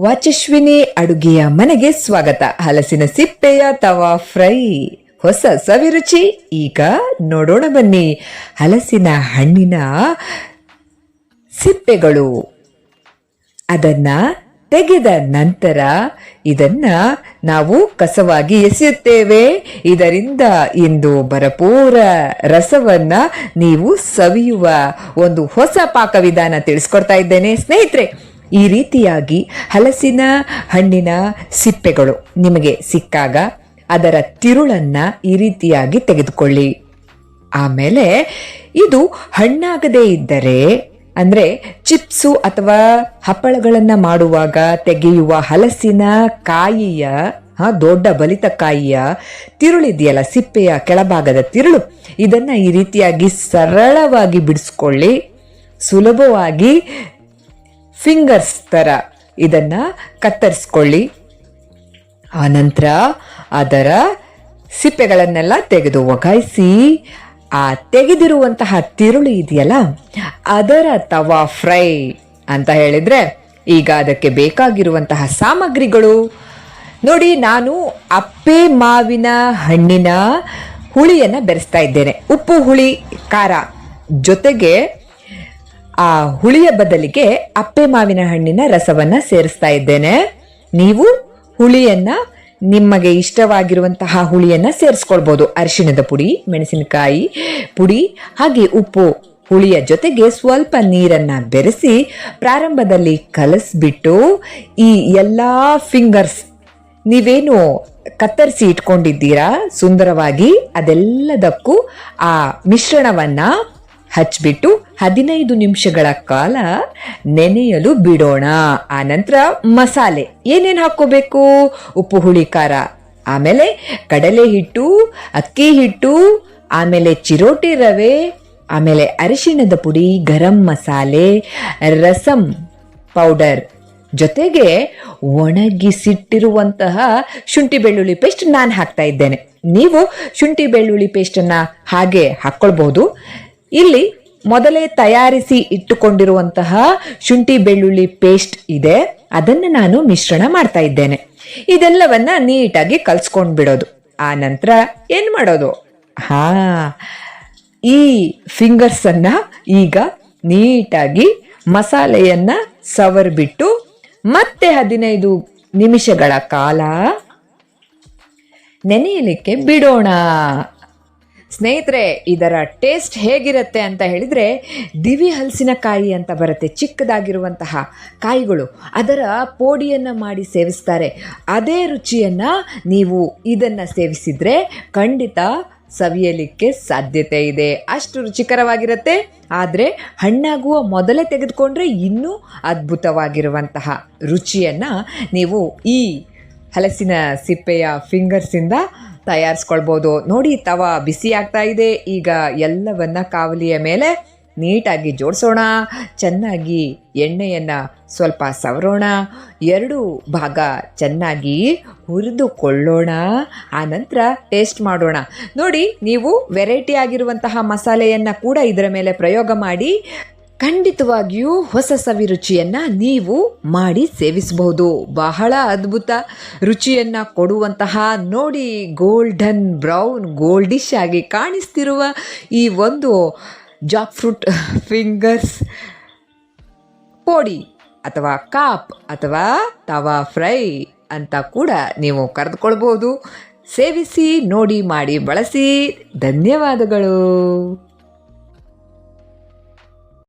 ವಾಚಸ್ವಿನಿ ಅಡುಗೆಯ ಮನೆಗೆ ಸ್ವಾಗತ. ಹಲಸಿನ ಸಿಪ್ಪೆಯ ತವಾ ಫ್ರೈ. ಹೊಸ ಸವಿರುಚಿ ಈಗ ನೋಡೋಣ ಬನ್ನಿ ಹಲಸಿನ ಹಣ್ಣಿನ ಸಿಪ್ಪೆಗಳು. ಅದನ್ನ ತೆಗೆದ ನಂತರ ಇದನ್ನ ನಾವು ಕಸವಾಗಿ ಎಸೆಯುತ್ತೇವೆ. ಇದರಿಂದ ಇಂದು ಭರಪೂರ ರಸವನ್ನ ನೀವು ಸವಿಯುವ ಒಂದು ಹೊಸ ಪಾಕವಿಧಾನ ತಿಳಿಸ್ಕೊಡ್ತಾ ಇದ್ದೇನೆ. ಸ್ನೇಹಿತರೆ ಈ ರೀತಿಯಾಗಿ ಹಲಸಿನ ಹಣ್ಣಿನ ಸಿಪ್ಪೆಗಳು ನಿಮಗೆ ಸಿಕ್ಕಾಗ ಅದರ ತಿರುಳನ್ನ ಈ ರೀತಿಯಾಗಿ ತೆಗೆದುಕೊಳ್ಳಿ. ಆಮೇಲೆ ಇದು ಹಣ್ಣಾಗದೇ ಇದ್ದರೆ, ಅಂದ್ರೆ ಚಿಪ್ಸು ಅಥವಾ ಹಪ್ಪಳಗಳನ್ನು ಮಾಡುವಾಗ ತೆಗೆಯುವ ಹಲಸಿನ ಕಾಯಿಯ ದೊಡ್ಡ ಬಲಿತ ಕಾಯಿಯ ತಿರುಳಿದೆಯಲ್ಲ, ಸಿಪ್ಪೆಯ ಕೆಳಭಾಗದ ತಿರುಳು, ಇದನ್ನ ಈ ರೀತಿಯಾಗಿ ಸರಳವಾಗಿ ಬಿಡಿಸ್ಕೊಳ್ಳಿ. ಸುಲಭವಾಗಿ ಫಿಂಗರ್ಸ್ ತರ ಇದನ್ನ ಕತ್ತರಿಸ್ಕೊಳ್ಳಿ. ಆನಂತರ ಅದರ ಸಿಪ್ಪೆಗಳನ್ನೆಲ್ಲ ತೆಗೆದು ಒಗಾಯಿಸಿ ಆ ತೆಗೆದಿರುವಂತಹ ತಿರುಳು ಇದೆಯಲ್ಲ, ಅದರ ತವಾ ಫ್ರೈ ಅಂತ ಹೇಳಿದ್ರೆ ಈಗ ಅದಕ್ಕೆ ಬೇಕಾಗಿರುವಂತಹ ಸಾಮಗ್ರಿಗಳು. ನೋಡಿ, ನಾನು ಅಪ್ಪೆ ಮಾವಿನ ಹಣ್ಣಿನ ಹುಳಿಯನ್ನ ಬೆರೆಸ್ತಾ ಇದ್ದೇನೆ. ಉಪ್ಪು, ಹುಳಿ, ಖಾರ ಜೊತೆಗೆ ಆ ಹುಳಿಯ ಬದಲಿಗೆ ಅಪ್ಪೆ ಮಾವಿನ ಹಣ್ಣಿನ ರಸವನ್ನ ಸೇರಿಸ್ತಾ ಇದ್ದೇನೆ. ನೀವು ಹುಳಿಯನ್ನ ನಿಮಗೆ ಇಷ್ಟವಾಗಿರುವಂತಹ ಹುಳಿಯನ್ನ ಸೇರಿಸ್ಕೊಳ್ಬಹುದು ಅರಿಶಿಣದ ಪುಡಿ, ಮೆಣಸಿನಕಾಯಿ ಪುಡಿ, ಹಾಗೆ ಉಪ್ಪು ಹುಳಿಯ ಜೊತೆಗೆ ಸ್ವಲ್ಪ ನೀರನ್ನ ಬೆರೆಸಿ ಪ್ರಾರಂಭದಲ್ಲಿ ಕಲಸ್ಬಿಟ್ಟು ಈ ಎಲ್ಲ ಫಿಂಗರ್ಸ್ ನೀವೇನು ಕತ್ತರಿಸಿ ಇಟ್ಕೊಂಡಿದ್ದೀರಾ? ಸುಂದರವಾಗಿ ಅದೆಲ್ಲದಕ್ಕೂ ಆ ಮಿಶ್ರಣವನ್ನ ಹಚ್ಬಿಟ್ಟು ಹದಿನೈದು ನಿಮಿಷಗಳ ಕಾಲ ನೆನೆಯಲು ಬಿಡೋಣ. ಆನಂತರ ನಂತರ ಮಸಾಲೆ ಏನೇನು ಹಾಕೋಬೇಕು ಉಪ್ಪು, ಹುಳಿ, ಖಾರ. ಆಮೇಲೆ ಕಡಲೆ ಹಿಟ್ಟು, ಅಕ್ಕಿ ಹಿಟ್ಟು, ಆಮೇಲೆ ಚಿರೋಟಿ ರವೆ, ಆಮೇಲೆ ಅರಿಶಿಣದ ಪುಡಿ, ಗರಂ ಮಸಾಲೆ, ರಸಂ ಪೌಡರ್. ಜೊತೆಗೆ ಒಣಗಿಸಿಟ್ಟಿರುವಂತಹ ಶುಂಠಿ ಬೆಳ್ಳುಳ್ಳಿ ಪೇಸ್ಟ್ ನಾನು ಹಾಕ್ತಾ ಇದ್ದೇನೆ. ನೀವು ಶುಂಠಿ ಬೆಳ್ಳುಳ್ಳಿ ಪೇಸ್ಟನ್ನು ಹಾಗೆ ಹಾಕ್ಕೊಳ್ಬಹುದು ಇಲ್ಲಿ ಮೊದಲೇ ತಯಾರಿಸಿ ಇಟ್ಟುಕೊಂಡಿರುವಂತಹ ಶುಂಠಿ ಬೆಳ್ಳುಳ್ಳಿ ಪೇಸ್ಟ್ ಇದೆ. ಅದನ್ನು ನಾನು ಮಿಶ್ರಣ ಮಾಡ್ತಾ ಇದ್ದೇನೆ. ಇದೆಲ್ಲವನ್ನ ನೀಟಾಗಿ ಕಲ್ಸ್ಕೊಂಡ್ ಬಿಡೋದು. ಆ ನಂತರ ಏನ್ ಮಾಡೋದು? ಹಾ, ಈ ಫಿಂಗರ್ಸ್ ಅನ್ನ ಈಗ ನೀಟಾಗಿ ಮಸಾಲೆಯನ್ನ ಸವರ್ಬಿಟ್ಟು ಮತ್ತೆ ಹದಿನೈದು ನಿಮಿಷಗಳ ಕಾಲ ನೆನೆಯಲಿಕ್ಕೆ ಬಿಡೋಣ. ಸ್ನೇಹಿತರೆ, ಇದರ ಟೇಸ್ಟ್ ಹೇಗಿರುತ್ತೆ ಅಂತ ಹೇಳಿದರೆ, ದಿವಿ ಹಲಸಿನಕಾಯಿ ಅಂತ ಬರುತ್ತೆ, ಚಿಕ್ಕದಾಗಿರುವಂತಹ ಕಾಯಿಗಳು. ಅದರ ಪೋಡಿಯನ್ನು ಮಾಡಿ ಸೇವಿಸ್ತಾರೆ. ಅದೇ ರುಚಿಯನ್ನು ನೀವು ಇದನ್ನು ಸೇವಿಸಿದರೆ ಖಂಡಿತ ಸವಿಯಲಿಕ್ಕೆ ಸಾಧ್ಯತೆ ಇದೆ. ಅಷ್ಟು ರುಚಿಕರವಾಗಿರುತ್ತೆ, ಆದರೆ ಹಣ್ಣಾಗುವ ಮೊದಲೇ ತೆಗೆದುಕೊಂಡ್ರೆ ಇನ್ನೂ ಅದ್ಭುತವಾಗಿರುವಂತಹ ರುಚಿಯನ್ನು ನೀವು ಈ ಹಲಸಿನ ಸಿಪ್ಪೆಯ ಫಿಂಗರ್ಸಿಂದ ತಯಾರಿಸ್ಕೊಳ್ಬೋದು. ನೋಡಿ, ತವ ಬಿಸಿ ಆಗ್ತಾ ಇದೆ. ಈಗ ಎಲ್ಲವನ್ನ ಕಾವಲಿಯ ಮೇಲೆ ನೀಟಾಗಿ ಜೋಡಿಸೋಣ. ಚೆನ್ನಾಗಿ ಎಣ್ಣೆಯನ್ನು ಸ್ವಲ್ಪ ಸವರೋಣ. ಎರಡು ಭಾಗ ಚೆನ್ನಾಗಿ ಹುರಿದುಕೊಳ್ಳೋಣ. ಆ ನಂತರ ಟೇಸ್ಟ್ ಮಾಡೋಣ. ನೋಡಿ, ನೀವು ವೆರೈಟಿ ಆಗಿರುವಂತಹ ಮಸಾಲೆಯನ್ನು ಕೂಡ ಇದರ ಮೇಲೆ ಪ್ರಯೋಗ ಮಾಡಿ ಖಂಡಿತವಾಗಿಯೂ ಹೊಸ ಸವಿರುಚಿಯನ್ನು ನೀವು ಮಾಡಿ ಸೇವಿಸಬಹುದು. ಬಹಳ ಅದ್ಭುತ ರುಚಿಯನ್ನ ಕೊಡುವಂತಹ ನೋಡಿ ಗೋಲ್ಡನ್ ಬ್ರೌನ್ ಗೋಲ್ಡಿಶ್ ಆಗಿ ಕಾಣಿಸ್ತಿರುವ ಈ ಒಂದು ಜಾಕ್ ಫ್ರೂಟ್ ಫಿಂಗರ್ಸ್ ಪೋಡಿ ಅಥವಾ ಕಾಪ್ ಅಥವಾ ತವಾ ಫ್ರೈ ಅಂತ ಕೂಡ ನೀವು ಕರೆದುಕೊಳ್ಬೋದು ಸೇವಿಸಿ, ನೋಡಿ, ಮಾಡಿ, ಬಳಸಿ. ಧನ್ಯವಾದಗಳು.